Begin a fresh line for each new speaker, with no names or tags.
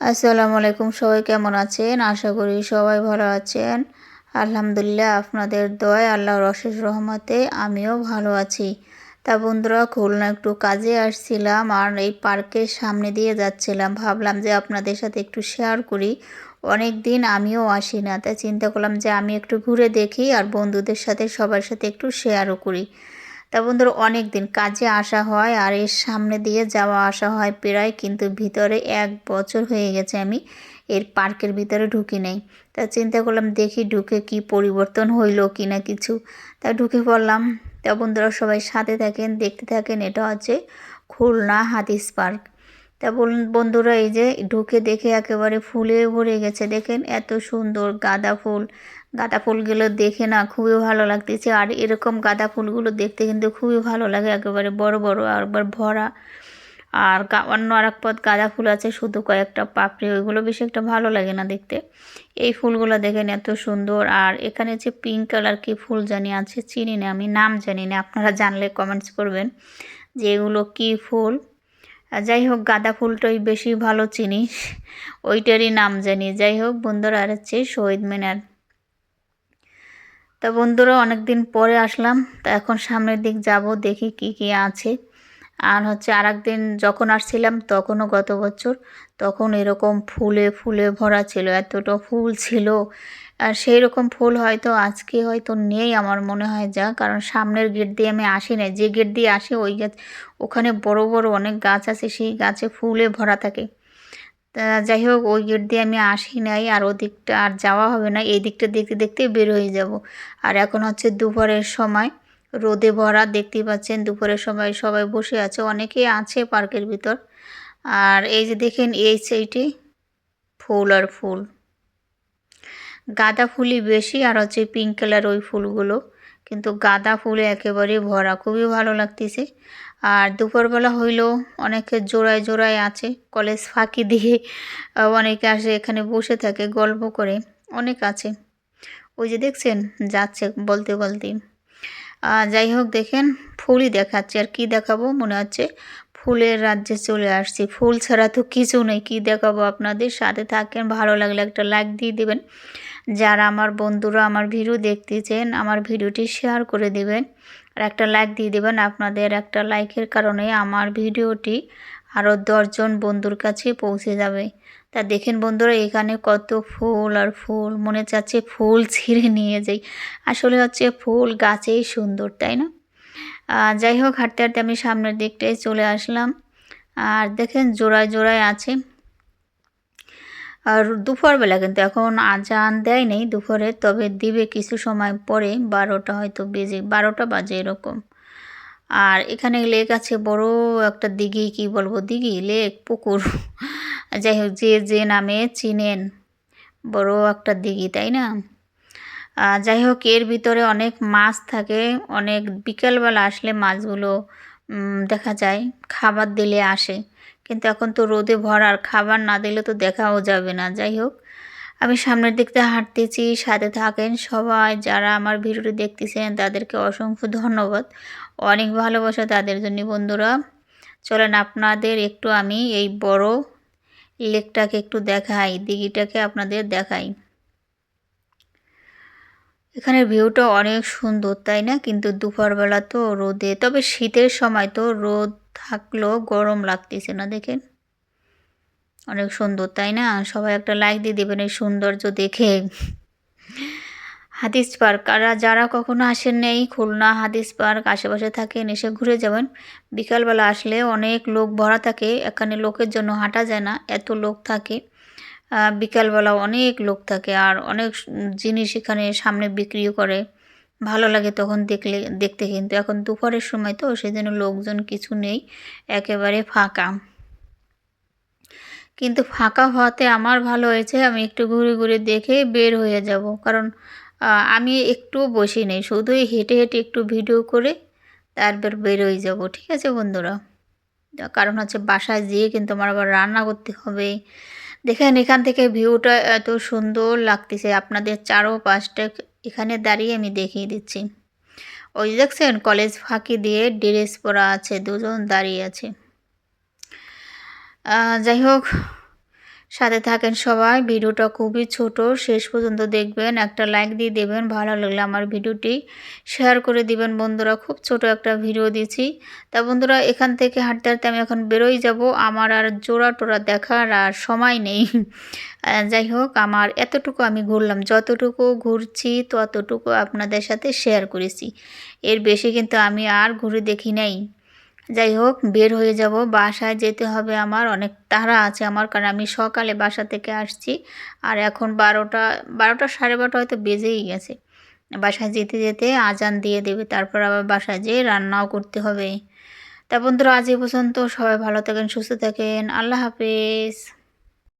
আসসালামু আলাইকুম, সবাই কেমন আছেন? আশা করি সবাই ভালো আছেন। আলহামদুলিল্লাহ, আপনাদের দয় আল্লাহর অশেষ রহমতে আমিও ভালো আছি। তা বন্ধুরা, খুলনা একটু কাজে আসছিলাম আর এই পার্কের সামনে দিয়ে যাচ্ছিলাম। ভাবলাম যে আপনাদের সাথে একটু শেয়ার করি। অনেক দিন আমিও আসি না, তাই চিন্তা করলাম যে আমি একটু ঘুরে দেখি আর বন্ধুদের সাথে সবার সাথে একটু শেয়ারও করি। তা বন্ধুরা অনেক দিন কাজে আসা হয় আর এর সামনে দিয়ে যাওয়া আসা হয় প্রায়, কিন্তু ভিতরে এক বছর হয়ে গেছে আমি এর পার্কের ভিতরে ঢুকি নাই। তা চিন্তা করলাম দেখি ঢুকে কি পরিবর্তন হইল কি না কিছু। তা ঢুকে পড়লাম। তা বন্ধুরা সবাই সাথে থাকেন, দেখতে থাকেন, এটা হচ্ছে খুলনা হাতিস পার্ক। তা বলুন বন্ধুরা এই যে ঢুকে দেখে একেবারে ফুলে ভরে গেছে। দেখেন এত সুন্দর গাঁদা ফুল। গাঁদা ফুলগুলো দেখে না খুবই ভালো লাগতেছে। আর এরকম গাঁদা ফুলগুলো দেখতে কিন্তু খুবই ভালো লাগে। একেবারে বড় বড় আর একবার ভরা। আর অন্য আর এক পথ গাঁদা ফুল আছে, শুধু কয়েকটা পাপড়ি, ওইগুলো বেশি একটা ভালো লাগে না দেখতে। এই ফুলগুলো দেখেন এত সুন্দর। আর এখানে যে পিঙ্ক কালার কি ফুল জানি আছে, চিনি না, আমি নাম জানি না। আপনারা জানলে কমেন্টস করবেন যে এগুলো কী ফুল। যাই হোক, গাঁদা ফুলটাই বেশি ভালো চিনি। ওইটারই নাম জানি। যাই হোক, বন্ধুরা, আর হচ্ছে শহীদ মিনার। তা বন্ধুরা অনেক দিন পরে আসলাম। তা এখন সামনের দিক যাব, দেখি কি কি আছে। আর হচ্ছে আর দিন যখন আসছিলাম তখনও গত বছর, তখন এরকম ফুলে ফুলে ভরা ছিল, এতটা ফুল ছিল। আর সেই রকম ফুল হয়তো আজকে হয়তো নেই আমার মনে হয় যা, কারণ সামনের গেট দিয়ে আমি আসি না যে গেট দিয়ে আসি ওই গাছ ওখানে বড় বড় অনেক গাছ আছে, সেই গাছে ফুলে ভরা থাকে। তা যাই হোক, ওই গেট দিয়ে আমি আসি নাই, আর ওদিকটা আর যাওয়া হবে না। এই দিকটা দেখতে দেখতে বের হয়ে যাব। আর এখন হচ্ছে দুপুরের সময়। রোদে ভরা, দেখতেই পাচ্ছেন দুপুরের সময় সবাই বসে আছে, অনেকেই আছে পার্কের ভিতর। আর এই যে দেখেন এই সেইটি ফুল আর ফুল। গাঁদা ফুলই বেশি, আর হচ্ছে পিঙ্ক কালার ওই ফুলগুলো। কিন্তু গাঁদা ফুলে একেবারে ভরা, খুবই ভালো লাগতেছে। আর দুপুরবেলা হইলেও অনেকে জোড়ায় জোড়ায় আছে, কলেজ ফাঁকি দিয়ে অনেকে আসে, এখানে বসে থাকে, গল্প করে, অনেক আছে। ওই যে দেখছেন, যাচ্ছে বলতে বলতে। যাই হোক দেখেন, ফুলই দেখাচ্ছে আর কি দেখাবো, মনে হচ্ছে ফুলের রাজ্যে চলে আসছি। ফুল ছাড়া তো কিছু নেই, কী দেখাবো আপনাদের? সাথে থাকেন, ভালো লাগলে একটা লাইক দিয়ে দেবেন। যারা আমার বন্ধুরা আমার ভিডিও দেখতেছেন, আমার ভিডিওটি শেয়ার করে দেবেন আর একটা লাইক দিয়ে দেবেন। আপনাদের একটা লাইকের কারণে আমার ভিডিওটি আরও দশজন বন্ধুর কাছে পৌঁছে যাবে। তা দেখেন বন্ধুরা, এখানে কত ফুল আর ফুল, মনে চাচ্ছে ফুল ছিঁড়ে নিয়ে যাই। আসলে হচ্ছে ফুল গাছেই সুন্দর, তাই না? যাই হোক, হাঁটতে হাঁটতে আমি সামনের দিকটায় চলে আসলাম। আর দেখেন জোড়ায় জোড়ায় আছে। আর দুপুরবেলা কিন্তু এখন আজান দেয় নেই দুপুরে, তবে দিবে কিছু সময় পরে, বারোটা হয়তো বেজে, বারোটা বাজে এরকম। আর এখানে লেক আছে, বড় একটা দিঘি, কি বলব, দিঘি, লেক, পুকুর। যাই হোক, যে যে নামে চিনেন, বড় একটা দিঘি, তাই না? যাই হোক, এর ভিতরে অনেক মাছ থাকে, অনেক বিকেলবেলা আসলে মাছগুলো দেখা যায়, খাবার দিলে আসে। কিন্তু এখন তো রোদে ভরার খাবার না দিলে তো দেখাও যাবে না। যাই হোক, আমি সামনের দিক থেকে হাঁটতেছি, সাথে থাকেন সবাই, যারা আমার ভিডিওটি দেখতেছেন, তাদেরকে অসংখ্য ধন্যবাদ। অনেক ভালোবাসা তাদের জন্য, বন্ধুরা। চলেন, আপনাদের একটু আমি এই বড় লেকটাকে একটু দেখাই, দিঘিটাকে আপনাদের দেখাই। এখানের ভিউটা অনেক সুন্দর, তাই না? কিন্তু দুপুরবেলা তো রোদে, তবে শীতের সময় তো রোদ থাকলেও গরম লাগতেছে না, দেখেন। অনেক সুন্দর, তাই না? সবাই একটা লাইক দিয়ে দেবেন এই সৌন্দর্য দেখে। হাদিস পার্ক। আর যারা কখনো আসেন নেই, খুলনা হাদিস পার্ক, আশেপাশে থাকেন, এসে ঘুরে যাবেন। বিকালবেলা আসলে অনেক লোক ভরা থাকে, এখানে লোকের জন্য হাঁটা যায় না, এত লোক থাকে। বিকালবেলা অনেক লোক থাকে আর অনেক জিনিস এখানে সামনে বিক্রিও করে। ভালো লাগে তখন দেখলে, দেখতে কিন্তু। এখন দুপুরের সময় তো, সেজন্য লোকজন কিছু নেই, একেবারে ফাঁকা। কিন্তু ফাঁকা হওয়াতে আমার ভালো হয়েছে, আমি একটু ঘুরে ঘুরে দেখে বের হয়ে যাব। কারণ আমি একটু বসি নেই শুধুই হেঁটে হেঁটে একটু ভিডিও করে তারপর বেরোয় যাব, ঠিক আছে বন্ধুরা? কারণ হচ্ছে বাসায় যেয়ে কিন্তু আমার আবার রান্না করতে হবে। দেখেন এখান থেকে ভিউটা এত সুন্দর লাগতেছে, আপনাদের চারো পাঁচটা এখানে দাঁড়িয়ে আমি দেখিয়ে দিচ্ছি। ওই দেখছেন, কলেজ ফাঁকি দিয়ে ড্রেস পরা আছে, দুজন দাঁড়িয়ে আছে। যাই হোক সাথে থাকেন সবাই। ভিডিওটা খুবই ছোট। শেষ পর্যন্ত দেখবেন। একটা লাইক দিয়ে দেবেন। ভালো লাগলে আমার ভিডিওটি শেয়ার করে দিবেন। বন্ধুরা, খুব ছোট একটা ভিডিও দিয়েছি। তা বন্ধুরা, এখান থেকে হাঁটতে হাঁটতে আমি এখন বেরোই যাব। আমার আর জোড়া টোরা দেখার আর সময় নেই। যাই হোক, আমার এতটুকু আমি ঘুরলাম। যতটুকু ঘুরছি, ততটুকু আপনাদের সাথে শেয়ার করেছি। এর বেশি কিন্তু আমি আর ঘুরে দেখি নাই। যাই হোক, বের হয়ে যাব। বাসায় যেতে হবে আমার, অনেক তাড়া আছে আমার, কারণ আমি সকালে বাসা থেকে আসছি। আর এখন বারোটা বারোটা সাড়ে বারোটা হয়তো বেজেই গেছে। বাসায় যেতে যেতে আজান দিয়ে দেবে, তারপর আবার বাসায় যেয়ে রান্নাও করতে হবে। তা বন্ধুরা, আজ এ পর্যন্ত সবাই ভালো থাকেন, সুস্থ থাকেন। আল্লাহ হাফেজ।